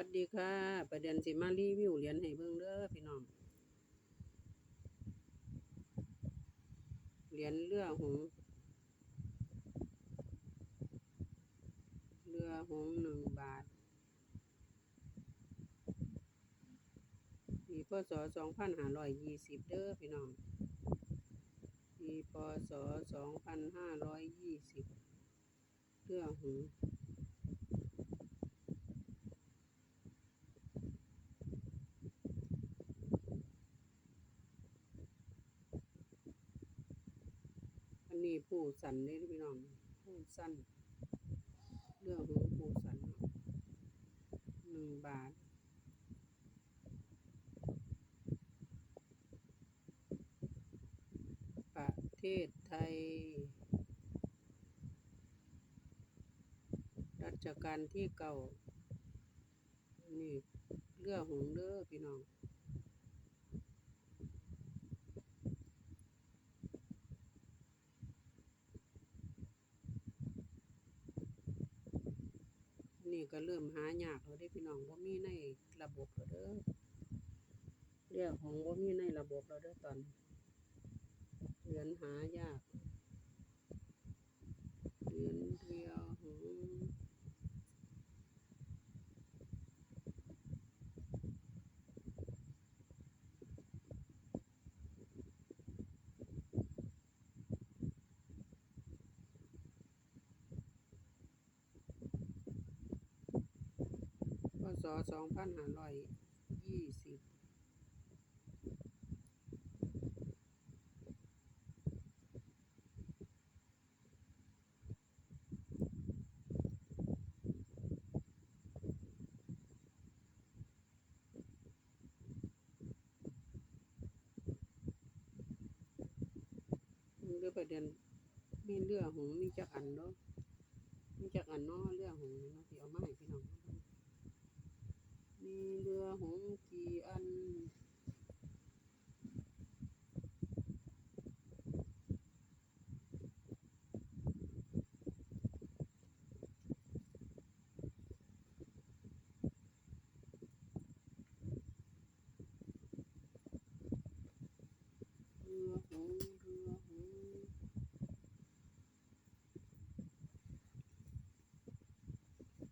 วัสดีค่ะ ประเด็นสิมารีวิวเหรียญให้เบิ่งเด้อพี่น้อง เหรียญเรือหง เรือหงหนึ่งบาท ปีพศสองพันห้าร้อยยี่สิบเด้อพี่น้อง ปีพศสองพันห้าร้อยยี่สิบเรือหง นี้ผู้สันนี่พี่น้องผู้สันเรื่องของผู้สันเนหนึ่งบาทประเทศไทย รัชกาลที่เก่านี่เรื่อหงส์เด้อพี่น้อง นี้ก็เริ่มหายากแล้วเด้พี่น้องว่ามีในระบบแล้วเด้อเรื่องของว่ามีในระบบแล้วเด้อตอนเหรียญหายากเหรียญเรียวหงส์พศ สองพันห้าร้อยยี่สิบเรือประเด็นมีเรือหงมีจักอันเนาะมีจักอันเนาะเรือหงส์เนาะที่เอามาให้พี่น้องเบิ่งมี เรือหงกี่อัน เรือหงส์เรือหงส์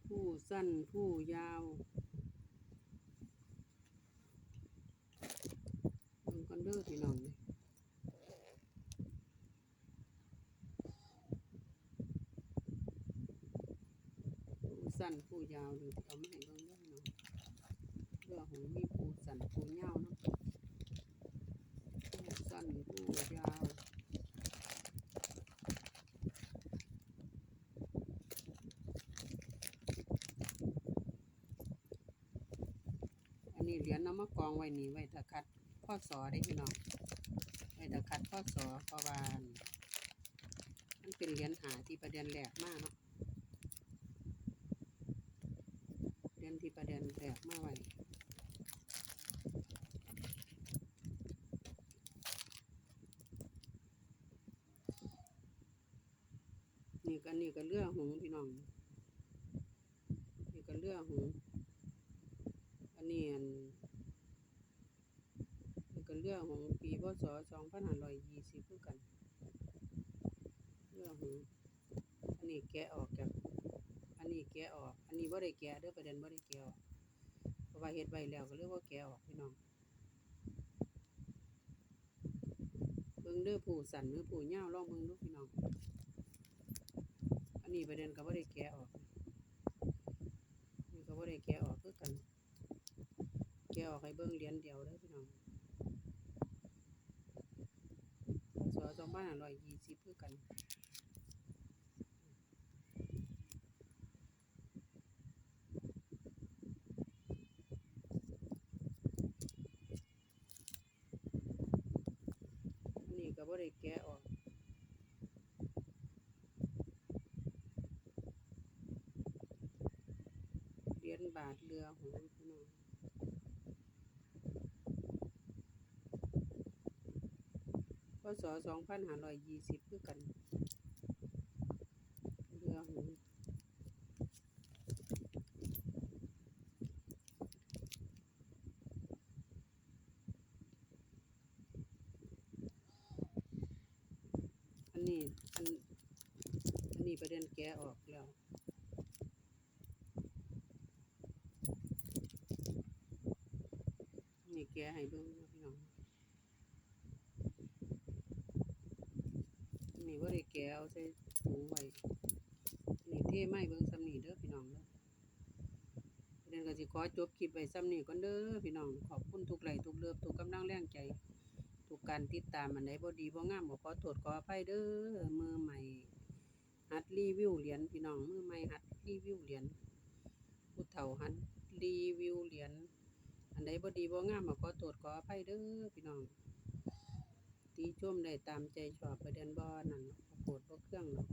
ผู้สั้นผู้ยาวเบิ่งกันเด้อพี่น้องนี่ผู้ สั้นผู้ยาวดูที่เอามาให้เบิ่งเด้อพี่น้องเรือหงส์มีผู้สั้นผู้ยาวเนาะผู้สั้นผู้ยาวอันนี้เหรียญนำมากองไว้นี่ไว้ตะคัดพ่อสอได้พี่น้องไว้ตะคัดพ่อสอเพราะว่ามันเป็นเหรียญหาที่ประเด็นแหลกมากเนาะ เหรียญที่ประเด็นแหลกมาไว้นี่ก็นี่ก็เรือหงพี่น้อง นี่ก็เรือหงอันนี้อันนี่ก็เรื่องของปีพศสองพันห้าร้อยยี่สิบคือกันเรื่องของอันนี้แกะออกจาก อันนี้แกะออก นนี้บ่ได้แกะเด้อประเด็นบ่ได้แกะออกเพราะว่าเฮ็ดไว้แล้วก็เลยว่าแกะออกพี่น้องเบิ่งเด้อผู้สั่นหรือผู้ยาวลองเบิ่งดูพี่น้อง อันนี้ประเด็นก็บ่ได้แกะออกนี่ก็บ่ได้แกะออกคือกัน แกะออกให้เบิ่งเหรียญเดียวเด้อพี่น้องพศสองพันห้าร้อยยี่สิบคือกัน ก็บ่ได้แก่ออนเหรียนบาทเรือหงส์พี่น้องพศสองพันห้าร้อยยี่สิบคือกัน เรือห นี้อันอันนี้ประเด็นแกะออกแล้วนี่แกะให้เบิ่งนะพี่น้องนี่บ่ได้แกะเอาใส่ถุงไว้นี่เทไม้เบิ่งซ้ำนี่เด้อพี่น้องเด้อประเด็นก็สิขอจบคลิปไว้ซ้ำนี่ก่อนเด้อพี่น้องขอบคุณทุกไหลทุกเลิฟทุกกำลังแรงใจ ทุกการติดตามอันใดบ่ดีบ่งามก็ขอโทษขออภัยเด้อมือใหม่หัดรีวิวเหรียญพี่น้องมือใหม่หัดรีวิวเหรียญผู้เฒ่าหัดรีวิวเหรียญอันใดบ่ดีบ่งามก็ขอโทษขออภัยเด้อพี่น้องตีชมได้ตามใจชอบประเด็นบ่นั่นบ่โกรธบ่เครื่องหรอก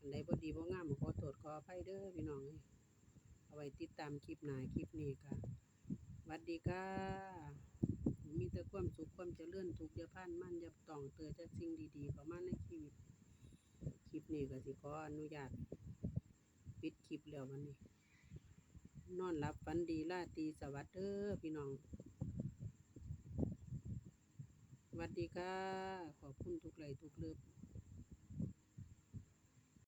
อันใดบ่ดีบ่งามก็ขอโทษขออภัยเด้อพี่น้องเอ้ยเอาไว้ติดตามคลิปหน้าคลิปนี้ค่ะสวัสดีค่ะ มีแต่ความสุขความเจริญถูกย่าพันมั่นยาต่องเตือจากสิ่งดีๆเข้ามาในชีวิต คลิปนี้ก็สิขออนุญาตปิดคลิปแล้ววันนี้ นอนหลับฝันดีลาตีสวัสดีเด้อพี่น้องสวัสดีค่ะ ขอบคุณทุกไลค์ทุกเลิฟ